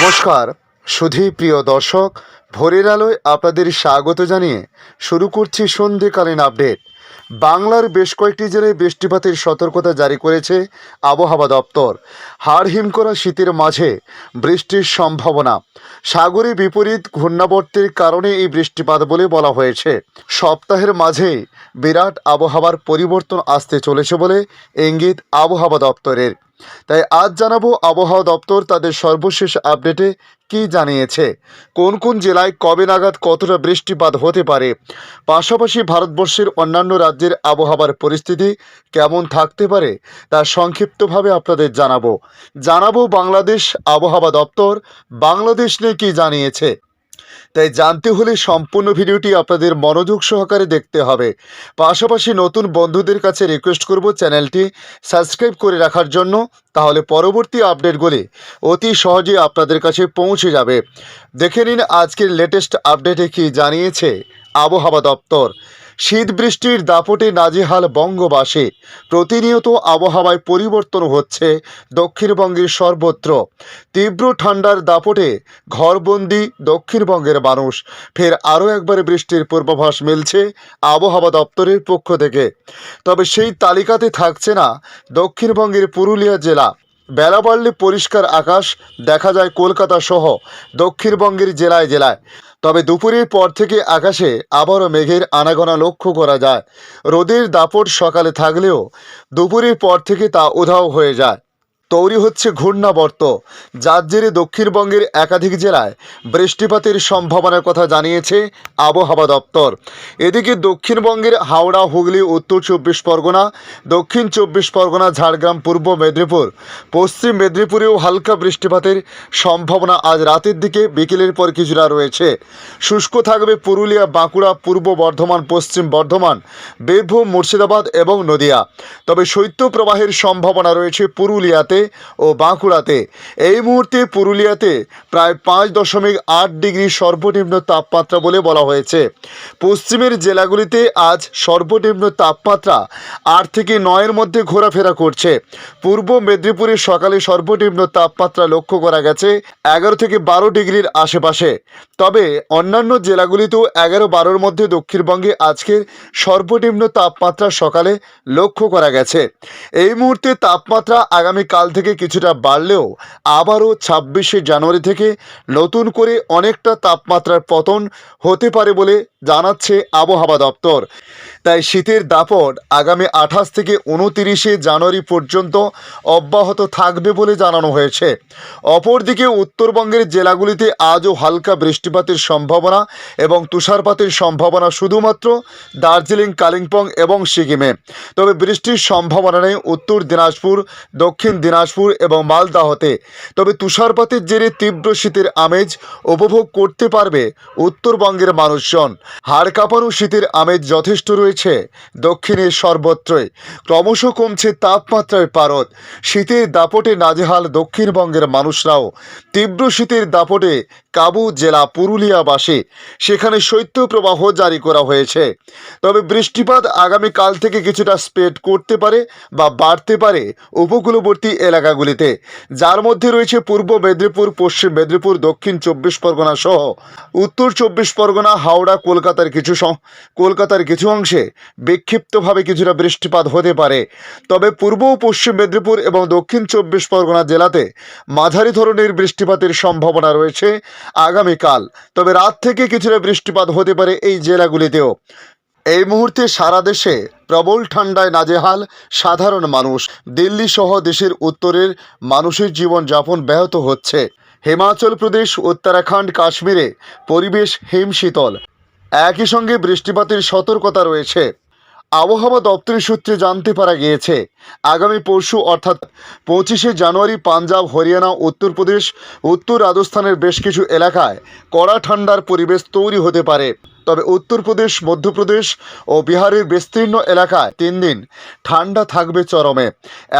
নমস্কার। সুধী প্রিয় দর্শক, ভোরের আলোয় আপনাদের স্বাগত জানিয়ে শুরু করছি সন্ধেকালীন আপডেট। বাংলার বেশ কয়েকটি জেলায় বৃষ্টিপাতের সতর্কতা জারি করেছে আবহাওয়া দপ্তর। হাড় হিম করা শীতের মাঝে বৃষ্টির সম্ভাবনা। সাগরে বিপরীত ঘূর্ণাবর্তের কারণে এই বৃষ্টিপাত বলে বলা হয়েছে। সপ্তাহের মাঝেই বিরাট আবহাওয়ার পরিবর্তন আসতে চলেছে বলে ইঙ্গিত আবহাওয়া দপ্তরের। তাই আজ জানাব আবহাওয়া দপ্তর তাদের সর্বশেষ আপডেটে কি জানিয়েছে। কোন কোন জেলায় কবে নাগাদ কতটা বৃষ্টিপাত হতে পারে? পাশাপাশি ভারতবর্ষের অন্যান্য রাজ্যের আবহাওয়ার পরিস্থিতি কেমন থাকতে পারে তা সংক্ষিপ্তভাবে আপনাদের জানাব। জানাব বাংলাদেশ আবহাওয়া দপ্তর। বাংলাদেশ নিয়ে কি জানিয়েছে? তাই জানতে হলে সম্পূর্ণ ভিডিওটি আপনাদের মনোযোগ সহকারে দেখতে হবে। পাশাপাশি নতুন বন্ধুদের কাছে রিকোয়েস্ট করব চ্যানেলটি সাবস্ক্রাইব করে রাখার জন্য, তাহলে পরবর্তী আপডেটগুলি অতি সহজে আপনাদের কাছে পৌঁছে যাবে। দেখে নিন আজকের লেটেস্ট আপডেটে কি জানিয়েছে আবহাওয়া দপ্তর। শীত বৃষ্টির দাপটে নাজেহাল বঙ্গবাসে। প্রতিনিয়ত আবহাওয়ায় পরিবর্তন হচ্ছে দক্ষিণবঙ্গের সর্বত্র। তীব্র ঠান্ডার দাপটে ঘরবন্দি দক্ষিণবঙ্গের মানুষ। ফের আরও একবার বৃষ্টির পূর্বাভাস মিলছে আবহাওয়া দপ্তরের পক্ষ থেকে। তবে সেই তালিকাতে থাকছে না দক্ষিণবঙ্গের পুরুলিয়া জেলা। বেলা বাড়লে পরিষ্কার আকাশ, দেখা যায় কলকাতা সহ দক্ষিণবঙ্গের জেলায় জেলায়। তবে দুপুরের পর থেকে আকাশে আবারও মেঘের আনাগোনা লক্ষ্য করা যায়। রোদের দাপট সকালে থাকলেও দুপুরের পর থেকে তা উধাও হয়ে যায়। তৈরি হচ্ছে ঘূর্ণাবর্ত, যার জেরে দক্ষিণবঙ্গের একাধিক জেলায় বৃষ্টিপাতের সম্ভাবনার কথা জানিয়েছে আবহাওয়া দপ্তর। এদিকে দক্ষিণবঙ্গের হাওড়া, হুগলি, উত্তর চব্বিশ পরগনা, দক্ষিণ চব্বিশ পরগনা, ঝাড়গ্রাম, পূর্ব মেদিনীপুর, পশ্চিম মেদিনীপুরেও হালকা বৃষ্টিপাতের সম্ভাবনা আজ রাতের দিকে, বিকেলের পর কিছুটা রয়েছে। শুষ্ক থাকবে পুরুলিয়া, বাঁকুড়া, পূর্ব বর্ধমান, পশ্চিম বর্ধমান, বীরভূম, মুর্শিদাবাদ এবং নদিয়া। তবে শৈত্যপ্রবাহের সম্ভাবনা রয়েছে পুরুলিয়াতে। ও বাঁকুড়াতে। এই মুহূর্তে পুরুলিয়াতে প্রায় পাঁচ দশমিক আট ডিগ্রি সর্বনিম্ন তাপমাত্রা বলে বলা হয়েছে। পশ্চিমের জেলাগুলিতে আজ সর্বনিম্ন তাপমাত্রা আট থেকে নয়ের মধ্যে ঘোরাফেরা করছে। পূর্ব মেদিনীপুরে সকালে সর্বনিম্ন তাপমাত্রা লক্ষ্য করা গেছে এগারো থেকে বারো ডিগ্রির আশেপাশে। তবে অন্যান্য জেলাগুলিতেও এগারো বারোর মধ্যে দক্ষিণবঙ্গে আজকের সর্বনিম্ন তাপমাত্রা সকালে লক্ষ্য করা গেছে। এই মুহূর্তে তাপমাত্রা আগামীকাল থেকে কিছুটা বাড়লেও আবারও ছাব্বিশে জানুয়ারি থেকে নতুন করে অনেকটা তাপমাত্রার পতন হতে পারে বলে জানাচ্ছে আবহাওয়া দপ্তর। তাই শীতের দাপট আগামী আঠাশ থেকে উনতিরিশে জানুয়ারি পর্যন্ত অব্যাহত থাকবে বলে জানানো হয়েছে। অপরদিকে উত্তরবঙ্গের জেলাগুলিতে আজও হালকা বৃষ্টিপাতের সম্ভাবনা এবং তুষারপাতের সম্ভাবনা শুধুমাত্র দার্জিলিং, কালিম্পং এবং সিকিমে। তবে বৃষ্টির সম্ভাবনা নেই। উত্তর দিনাজপুর, দক্ষিণ দিনাজপুর এবং মালদাহতে তবে তুষারপাতের জেরে তীব্র শীতের আমেজ উপভোগ করতে পারবে উত্তরবঙ্গের মানুষজন। হাড় কাঁপানো শীতের আমেজ যথেষ্ট রয়েছে দক্ষিণের সর্বত্রই। ক্রমশ কমছে তাপমাত্রার পারদ। শীতের দাপটে নাজেহাল দক্ষিণবঙ্গের মানুষরাও। তীব্র শীতের দাপটে কাবু জেলা পুরুলিয়াবাসী। সেখানে শৈত্যপ্রবাহ জারি করা হয়েছে। তবে বৃষ্টিপাত আগামীকাল থেকে কিছুটা স্প্রেড করতে পারে বা বাড়তে পারে। উপকূলবর্তী এলাকাগুলিতে, যার মধ্যে রয়েছে পূর্ব মেদিনীপুর, পশ্চিম মেদিনীপুর, দক্ষিণ চব্বিশ পরগনা সহ উত্তর চব্বিশ পরগনা, হাওড়া, কলকাতার কিছু কলকাতার কিছু অংশে বিক্ষিপ্তভাবে কিছুটা বৃষ্টিপাত হতে পারে। তবে পূর্ব ও পশ্চিম মেদিনীপুর এবং দক্ষিণ চব্বিশ পরগনা জেলাতে মাঝারি ধরনের বৃষ্টিপাতের সম্ভাবনা রয়েছে আগামীকাল। তবে রাত থেকে কিছুটা বৃষ্টিপাত হতে পারে এই জেলাগুলিতেও। এই মুহূর্তে সারা দেশে প্রবল ঠান্ডায় নাজেহাল সাধারণ মানুষ। দিল্লি সহ দেশের উত্তরের মানুষের জীবনযাপন ব্যাহত হচ্ছে। হিমাচল প্রদেশ, উত্তরাখণ্ড, কাশ্মীরে পরিবেশ হিমশীতল। একই সঙ্গে বৃষ্টিপাতের সতর্কতা রয়েছে। আবহাওয়া দপ্তরের সূত্রে জানতে পারা গিয়েছে, আগামী পরশু অর্থাৎ পঁচিশে জানুয়ারি পাঞ্জাব, হরিয়ানা, উত্তরপ্রদেশ, উত্তর রাজস্থানের বেশ কিছু এলাকায় কড়া ঠান্ডার পরিবেশ তৈরি হতে পারে। তবে উত্তরপ্রদেশ মধ্যপ্রদেশ ও বিহারের বিস্তীর্ণ এলাকায় তিন দিন ঠান্ডা থাকবে চরমে।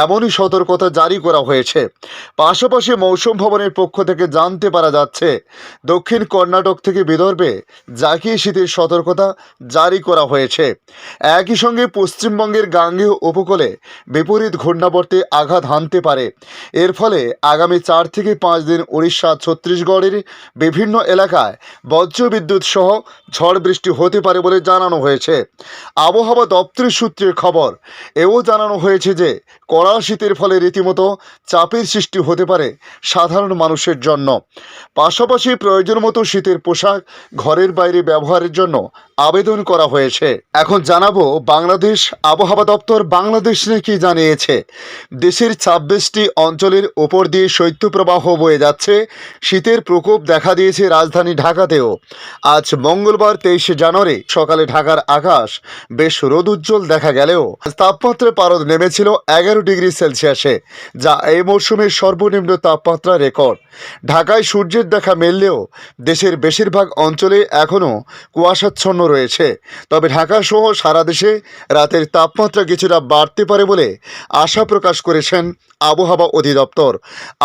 এমনই সতর্কতা জারি করা হয়েছে। পাশাপাশি মৌসুম ভবনের পক্ষ থেকে জানতে পারা যাচ্ছে, দক্ষিণ কর্ণাটক থেকে বিদর্ভে জাকিয়ে শীতের সতর্কতা জারি করা হয়েছে। একই সঙ্গে পশ্চিমবঙ্গের গাঙ্গেয় উপকূলে বিপরীত ঘূর্ণাবর্তে আঘাত হানতে পারে। এর ফলে আগামী চার থেকে পাঁচ দিন উড়িষ্যা, ছত্তিশগড়ের বিভিন্ন এলাকায় বজ্রবিদ্যুৎ সহ ঝড় বৃষ্টি হতে পারে বলে জানানো হয়েছে। আবহাওয়া দপ্তরের সূত্রের খবর, এও জানানো হয়েছে যে, কড়া শীতের ফলে রীতিমতো চাপের সৃষ্টি হতে পারে সাধারণ মানুষের জন্য। পাশাপাশি প্রয়োজন মতো শীতের পোশাক, ঘরের বাইরে ব্যবহারের জন্য আবেদন করা হয়েছে। এখন জানাব, বাংলাদেশ আবহাওয়া দপ্তর বাংলাদেশ নিয়ে কি জানিয়েছে। দেশের ছাব্বিশটি অঞ্চলের ওপর দিয়ে শৈত্যপ্রবাহ বয়ে যাচ্ছে। শীতের প্রকোপ দেখা দিয়েছে রাজধানী ঢাকাতেও। আজ মঙ্গলবার তেইশে জানুয়ারি, সকালে ঢাকার আকাশ বেশ রোদ উজ্জ্বল দেখা গেলেও তাপমাত্রা পারদ নেমেছিল এগারো ডিগ্রি সেলসিয়াসে, যা এই মরশুমের সর্বনিম্ন তাপমাত্রা রেকর্ড। ঢাকায় সূর্যের দেখা মেললেও দেশের বেশিরভাগ অঞ্চলে এখনও কুয়াশাচ্ছন্ন রয়েছে। তবে ঢাকা সহ সারা দেশে রাতের তাপমাত্রা কিছুটা বাড়তে পারে বলে আশা প্রকাশ করেছেন আবহাওয়া অধিদপ্তর।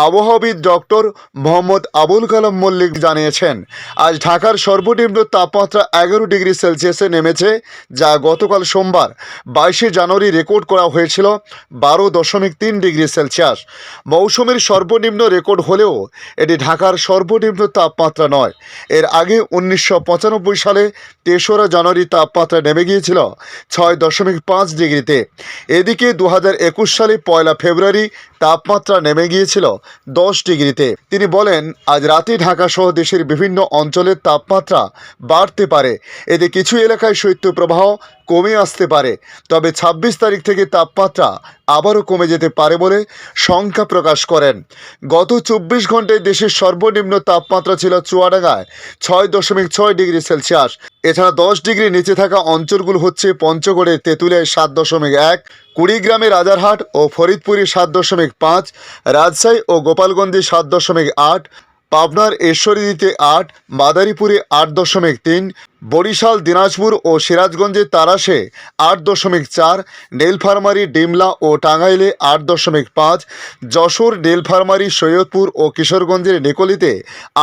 আবহাওয়াবিদ ডক্টর মোহাম্মদ আবুল কালাম মল্লিক জানিয়েছেন, আজ ঢাকার সর্বনিম্ন তাপমাত্রা এগারো ডিগ্রি সেলসিয়াসে নেমেছে, যা গতকাল সোমবার বাইশে জানুয়ারি রেকর্ড করা হয়েছিল বারো দশমিক তিন ডিগ্রি সেলসিয়াস। মৌসুমের সর্বনিম্ন রেকর্ড হলেও এটি ঢাকার সর্বনিম্ন তাপমাত্রা নয়। এর আগে উনিশশো পঁচানব্বই সালে তেসরা জানুয়ারি তাপমাত্রা নেমে গিয়েছিল ছয় দশমিক পাঁচ ডিগ্রিতে। এদিকে দু একুশ সালে পয়লা ফেব্রুয়ারি তাপমাত্রা নেমে গিয়েছিল দশ ডিগ্রিতে। তিনি বলেন, আজ রাতে ঢাকা সহ দেশের বিভিন্ন অঞ্চলের তাপমাত্রা বাড়তে পারে। এতে কিছু এলাকায় শৈত্যপ্রবাহ কমে আসতে পারে। তবে ছাব্বিশ তারিখ থেকে তাপমাত্রা আবারও কমে যেতে পারে বলে শঙ্কা প্রকাশ করেন। গত চব্বিশ ঘন্টায় দেশের সর্বনিম্ন তাপমাত্রা ছিল চুয়াডাঙ্গায় ছয় দশমিক ছয় ডিগ্রি সেলসিয়াস। এছাড়া দশ ডিগ্রি নিচে থাকা অঞ্চলগুলো হচ্ছে পঞ্চগড়ের তেঁতুলিয়ায় সাত দশমিক এক, কুড়িগ্রামে রাজারহাট ও ফরিদপুরে সাত দশমিক পাঁচ, রাজশাহী ও গোপালগঞ্জে সাত দশমিক আট পাবনার ঈশ্বরদীতে আট মাদারীপুরে আট দশমিক তিন বরিশাল, দিনাজপুর ও সিরাজগঞ্জের তারাশে আট দশমিক চার, নীলফারমারি, ডিমলা ও টাঙ্গাইলে আট দশমিক পাঁচ, যশোর, নীলফারমারি, সৈয়দপুর ও কিশোরগঞ্জের নিকলিতে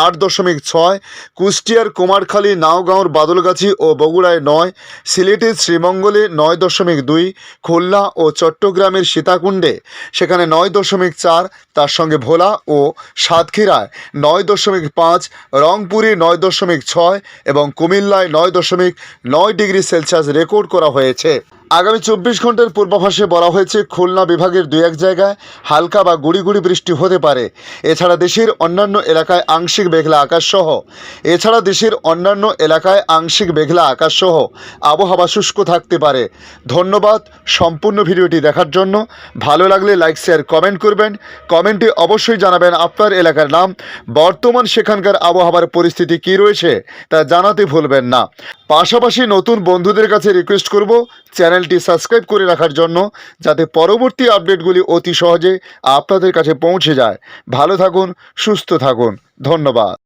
আট দশমিক ছয়, কুষ্টিয়ার কুমারখালী, নাওগাঁওর বাদলগাছি ও বগুড়ায় নয় সিলেটের শ্রীমঙ্গলে নয় দশমিক দুই, খুলনা ও চট্টগ্রামের সীতাকুণ্ডে সেখানে নয় দশমিক চার, তার সঙ্গে ভোলা ও সাতক্ষীরায় নয় দশমিক পাঁচ, রংপুরে নয় দশমিক ছয় এবং কুমিল্লায় নয় দশমিক নয় ডিগ্রি সেলসিয়াস রেকর্ড করা হয়েছে। আগামী চব্বিশ ঘণ্টার পূর্বাভাসে বলা হয়েছে, খুলনা বিভাগের দু এক জায়গায় হালকা বা গুড়ি গুড়ি বৃষ্টি হতে পারে। এছাড়া দেশের অন্যান্য এলাকায় আংশিক মেঘলা আকাশ সহ। এছাড়া দেশের অন্যান্য এলাকায় আংশিক মেঘলা আকাশ সহ। আবহাওয়া শুষ্ক থাকতে পারে। ধন্যবাদ সম্পূর্ণ ভিডিওটি দেখার জন্য। ভালো লাগলে লাইক, শেয়ার, কমেন্ট করবেন। কমেন্টে অবশ্যই জানাবেন আপনার এলাকার নাম। বর্তমান সেখানকার আবহাওয়ার পরিস্থিতি কী রয়েছে তা জানাতে ভুলবেন না। পাশাপাশি নতুন বন্ধুদের কাছে রিকোয়েস্ট করব চ্যানেলটি সাবস্ক্রাইব করে রাখার জন্য যাতে পরবর্তী আপডেটগুলি অতি সহজে আপনাদের কাছে পৌঁছে যায়। ভালো থাকুন, সুস্থ থাকুন। ধন্যবাদ।